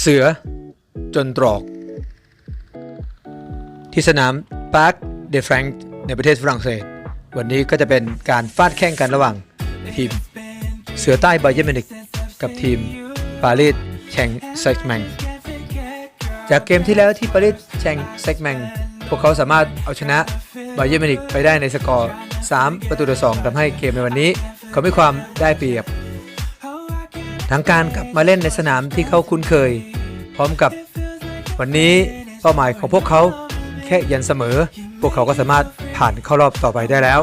เสือ จนตรอก ที่สนามปาร์คเดฟรังในประเทศฝรั่งเศส วันนี้ก็จะเป็นการฟาดแข่งกันระหว่างทีม เสือใต้ไบเยร์นมินิกกับทีมปารีสแชงเซกแมงจากเกมที่แล้วที่ปารีสแชงเซกแมงพวกเขาสามารถเอาชนะไบเยร์นมินิกไปได้ในสกอร์ 3 ประตูต่อ2ทำให้เกมในวันนี้เขามีความได้เปรียบทั้งการกลับมาเล่นในสนามที่เขาคุ้นเคย ร้อมกับวันนี้เป้าหมายของพวกเขาแค่ยันเสมอ พวกเขาก็สามารถผ่านเข้ารอบต่อไปได้แล้ว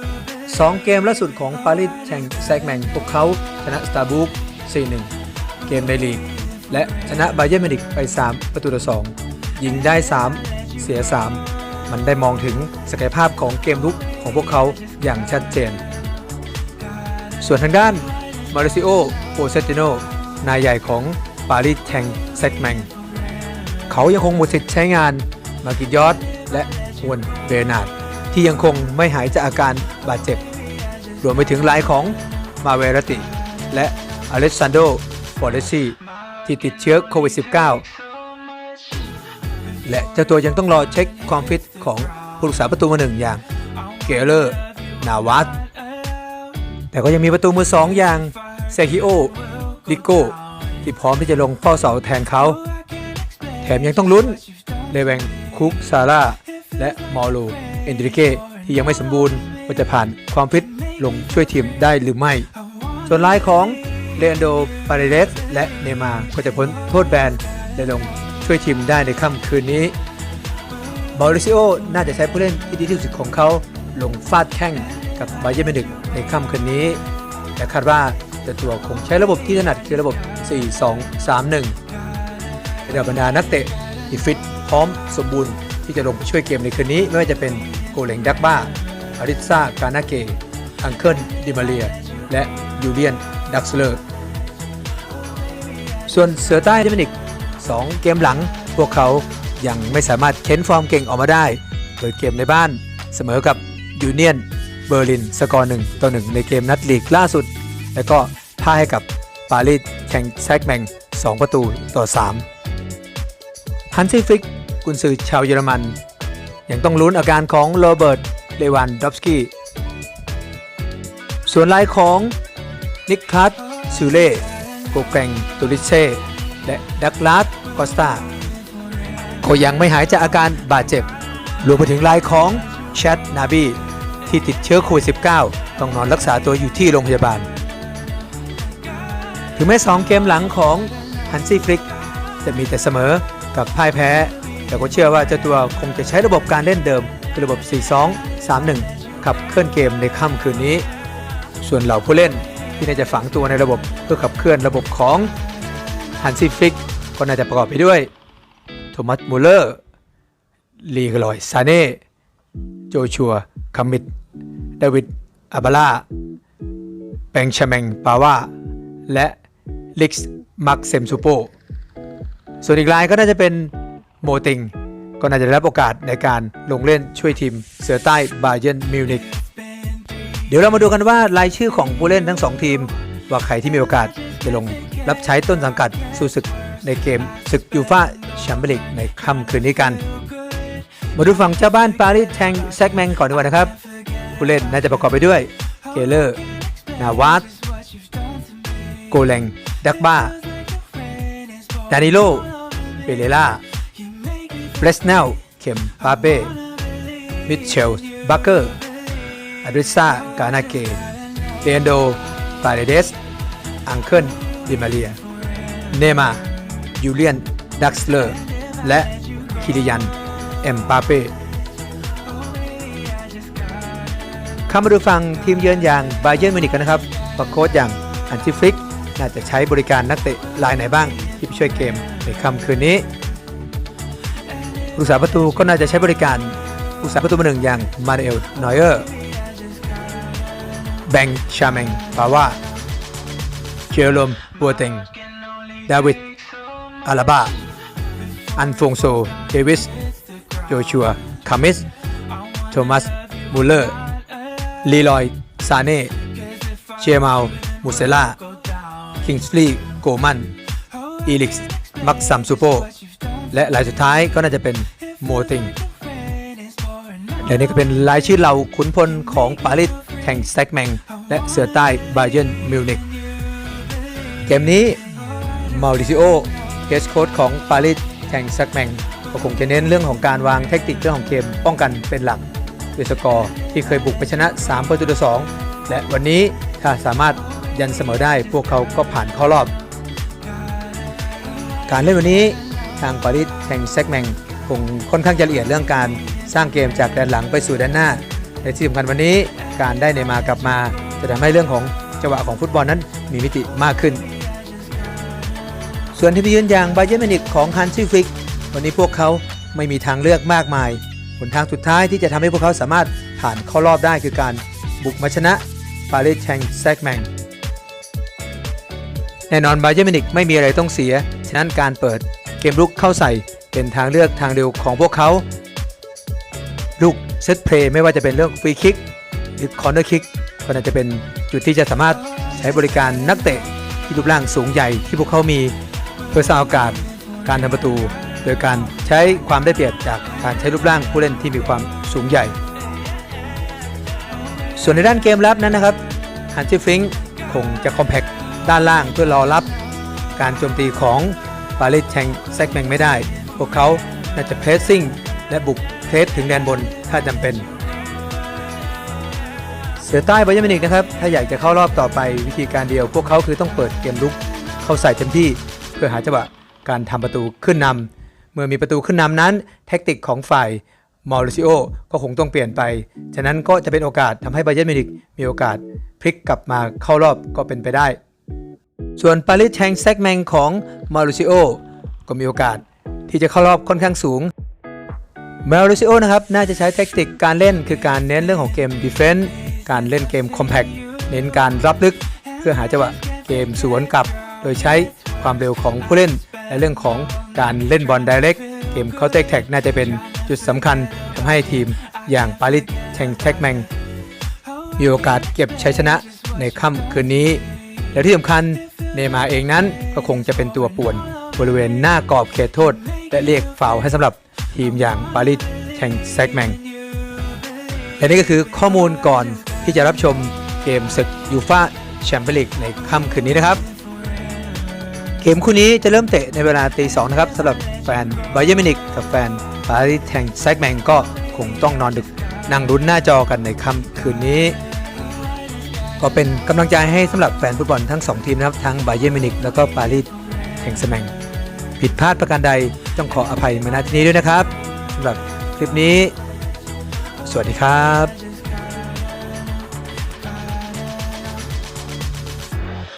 2 เกมล่าสุดของปารีสแข่งแซกแมงพวกเขาชนะสตาร์บุก4-1 เกมในลีก และชนะบาเยร์มิวนิกไป 3 ประตูต่อ 2 ยิงได้ 3 เสีย 3 มันได้มองถึงศักยภาพของเกมลุกของพวกเขาอย่างชัดเจน ส่วนทางด้านมาริซิโอ โปเซติโน นายใหญ่ของปารีสแข่งแซกแมงเขายังคงหมดสิทธิ์ใช้งานมากิยอสและฮวนเบรนาร์ดที่ยังคงไม่หายจากอาการบาดเจ็บ รวมไปถึงลายของมาเวรติ และอเล็กซานโดฟอร์เดซีที่ติดเชื้อโควิด -19 และเจ้าตัวยังต้องรอเช็คความฟิตของผู้รักษาประตูมือหนึ่งอย่างเกเลอร์ นาวัตแต่ก็ยังมีประตูมือสองอย่างเซคิโอ ลิโก้ ที่พร้อมที่จะลงเฝ้าเสาแทนเขา แถมยังต้องลุ้นเลแวงคุกซาร่าและมอลโลเอนริเกที่ยังไม่สมบูรณ์ว่าจะผ่านความฟิตลงช่วยทีมได้หรือไม่ ส่วนลายของเลอันโดปาเรเดสและเนมาก็จะพ้นโทษแบนและลงช่วยทีมได้ในค่ำคืนนี้บาริซิโอน่าจะใช้ผู้เล่นที่ดีที่สุดของเขาลงฟาดแข้งกับบาเยร์นมิวนิกในค่ำคืนนี้ และคาดว่า เจะตัวคงใช้ระบบที่ถนัดคือระบบ 4-2-3-1ระดับบรรดานักเตะที่ฟิตพร้อมสมบูรณ์ที่จะลงช่วยเกมในคืนนี้ ไม่ว่าจะเป็นโกเลงดักบ้าอาริซากานาเกอังเคิลดิมาเลีย และยูเลียนดักสเลอร์ส่วนเสือใต้ดิมินิก 2 เกมหลัง พวกเขายังไม่สามารถเค้นฟอร์มเก่งออกมาได้ โดยเกมในบ้านเสมอกับยูเนียนเบอร์ลินสกอร์1ต่อ1ในเกมนัดลีกล่าสุด และก็พ่ายให้กับปารีสแข่งแซกแมง 2 ประตูต่อ 3 ฮันซี่ฟิกกุนซือชาวเยอรมัน ยังต้องลุ้นอาการของโรเบิร์ต เลวันดอฟสกี้ส่วนลายของนิคลัสซูเล่โกแกงตูริเซ่และดักลาสคอสตาก็ยังไม่หายจากอาการบาดเจ็บ รวมไปถึงลายของแชดนาบีที่ติดเชื้อโควิด -19 ต้องนอนรักษาตัวอยู่ที่โรงพยาบาล ถึงแม้2เกมหลังของฮันซี่ฟลิกจะมีแต่เสมอกับพ่ายแพ้ แต่ก็เชื่อว่าเจ้าตัวคงจะใช้ระบบการเล่นเดิม คือระบบ 4-2-3-1 ขับเคลื่อนเกมในค่ำคืนนี้ ส่วนเหล่าผู้เล่นที่น่าจะฝังตัวในระบบเพื่อขับเคลื่อนระบบของฮันซี่ฟลิกก็น่าจะประกอบไปด้วยโทมัสมูเลอร์ลีกลอยซาเน่โจชัวคามิดดาวิดอาบาลาแปงชแมงปาวาและ ลิกส์มักเซมซูโปส่วนอีกรายก็น่าจะเป็นโมติง ก็น่าจะได้รับโอกาสในการลงเล่นช่วยทีมเสือใต้บาเยร์นมิวนิกเดี๋ยวเรามาดูกันว่ารายชื่อของผู้เล่นทั้ง 2 ทีม ว่าใครที่มีโอกาสจะลงรับใช้ต้นสังกัดสู่ศึกในเกมศึกยูฟ่าแชมเปี้ยนลีกในค่ำคืนนี้กัน มาดูฝั่งเจ้าบ้านปารีสแทงแซกแมงก่อนดีกว่านะครับ ผู้เล่นน่าจะประกอบไปด้วยเกเลอร์นาวาสโกแลง ดักบ้าดานิโลเปเรล่าเบรสเนลเข็มปาเป้มิเชลบัคเกอร์อริซากานาเกเลนโดปาเรเดส อังเคิลดิมาเลีย เนมายูเลียน ดักสเลอร์ และคิริยัน เอ็มปาเป้ข้ามาดูฟังทีมเยือนอย่างบาเย r n ร์นมิวนิกกันนะครับว่าโค้ชอย่างอันติฟริก น่าจะใช้บริการนักเตะรายไหนบ้างที่ไปช่วยเกมในค่ำคืนนี้ผู้รักษาประตูก็น่าจะใช้บริการผู้รักษาประตูมือหนึ่งอย่างมาเอลนอยเออร์แบงชาเมงปาวาเจอรมบัวเต็งดาวิดอาลาบาอันฟงโซเดวิสโจชัวคามิสโทมัสมูเลอร์ลีลอยซาเน่เชมาลมูเซล่า คิงส์ลีย์โกมันอีลิกส์มักซัมซูโปและรายสุดท้ายก็น่าจะเป็นโมติงและนี่ก็เป็นรายชื่อเหล่าขุนพลของปารีสแข่งแซกแมงและเสือใต้บาเยนมิวนิกเกมนี้มาริซิโอเฮสโค้ชของปารีสแข่งแซกแมงก็คงจะเน้นเรื่องของการวางเทคนิคเรื่องของเกมป้องกันเป็นหลักด้วยสกอร์ที่เคยบุกไปชนะ3ประตูต่อ2และวันนี้ถ้าสามารถ ยันเสมอได้ พวกเขาก็ผ่านเข้ารอบ การเล่นวันนี้ทางปารีสแข่งแซกแมงคงค่อนข้างจะละเอียดเรื่องการสร้างเกมจากแดนหลังไปสู่แดนหน้าและที่สำคัญวันนี้การได้เนยมากลับมา จะทำให้เรื่องของจังหวะของฟุตบอลนั้นมีมิติมากขึ้น ส่วนที่ไปยืนอย่างบาเย r n มินิกของฮันซี่ฟิก วันนี้พวกเขาไม่มีทางเลือกมากมายหนทางสุดท้ายที่จะทำให้พวกเขาสามารถผ่านเข้ารอบได้คือการบุกมาชนะปารีสแข่งแซกแมง แน่นอนบาเย r n มินิกไม่มีอะไรต้องเสีย ฉะนั้นการเปิดเกมลุกเข้าใส่เป็นทางเลือกทางเดียวของพวกเขา ลูกเซตเพลย์ไม่ว่าจะเป็นเรื่องฟรีคิกหรือคอร์เนอร์คิกก็น่าจะเป็นจุดที่จะสามารถใช้บริการนักเตะที่รูปร่างสูงใหญ่ที่พวกเขามีเพื่อสร้างโอกาสการทำประตู โดยการใช้ความได้เปรียบจากการใช้รูปร่างผู้เล่นที่มีความสูงใหญ่ ส่วนในด้านเกมรับนั้นนะครับฮันชิฟิงคงจะคอมแพค ด้านล่างเพื่อรอรับการโจมตีของปารีสแทงแซกแมงไม่ได้ พวกเขาน่าจะเพรสซิ่งและบุกเพรสถึงแดนบนถ้าจำเป็น เสือใต้บาเยอร์มินิกนะครับ ถ้าอยากจะเข้ารอบต่อไปวิธีการเดียว พวกเขาคือต้องเปิดเกมลุกเข้าใส่เต็มที่เพื่อหาจังหวะการทำประตูขึ้นนำเมื่อมีประตูขึ้นนำนั้น แท็กติกของฝ่ายมอริซิโอก็คงต้องเปลี่ยนไป ฉะนั้นก็จะเป็นโอกาสทำให้บาเยอร์มินิกมีโอกาสพลิกกลับมาเข้ารอบก็เป็นไปได้ ส่วนปารีสแทงแซกแมงของมาริซิโอก็มีโอกาสที่จะเข้ารอบค่อนข้างสูงมาริซิโอนะครับน่าจะใช้แทคติกการเล่นคือการเน้นเรื่องของเกมดีเฟน s ์การเล่นเกมคอมแพ t เน้นการรับลึก เพื่อหาจังหวะเกมสวนกลับ โดยใช้ความเร็วของผู้เล่น และเรื่องของการเล่นบอลไดเรกเกมเคาน์เตอร์แท็กน่าจะเป็นจุดสำคัญทำให้ทีมอย่างปารีสแทงแท็กแมงมีโอกาสเก็บชัยชนะในค่ำคืนนี้ และที่สำคัญ เนมาเองนั้นก็คงจะเป็นตัวป่วนบริเวณหน้ากรอบเขตโทษ และเรียกฟาวล์ให้สำหรับทีมอย่างปารีสแทงแซกแมงและนี่ก็คือข้อมูลก่อนที่จะรับชมเกมศึกยูฟาแชมเปี้ยนลีกในค่ำคืนนี้นะครับ เกมคู่นี้จะเริ่มเตะในเวลาตีสองนะครับสำหรับแฟนบาเยอร์มินิกกับแฟนปารีสแทงแซกแมงก็คงต้องนอนดึกนั่งรุ้นหน้าจอกันในค่ำคืนนี้ ก็เป็นกำลังใจให้สำหรับแฟนฟุตบอลทั้ง 2 ทีมนะครับ ทั้งบาเยอร์มินิกแล้วก็ปารีสแข่งสแมงผิดพลาดประการใดต้องขออภัยมาณที่นี้ด้วยนะครับสำหรับคลิปนี้ สวัสดีครับ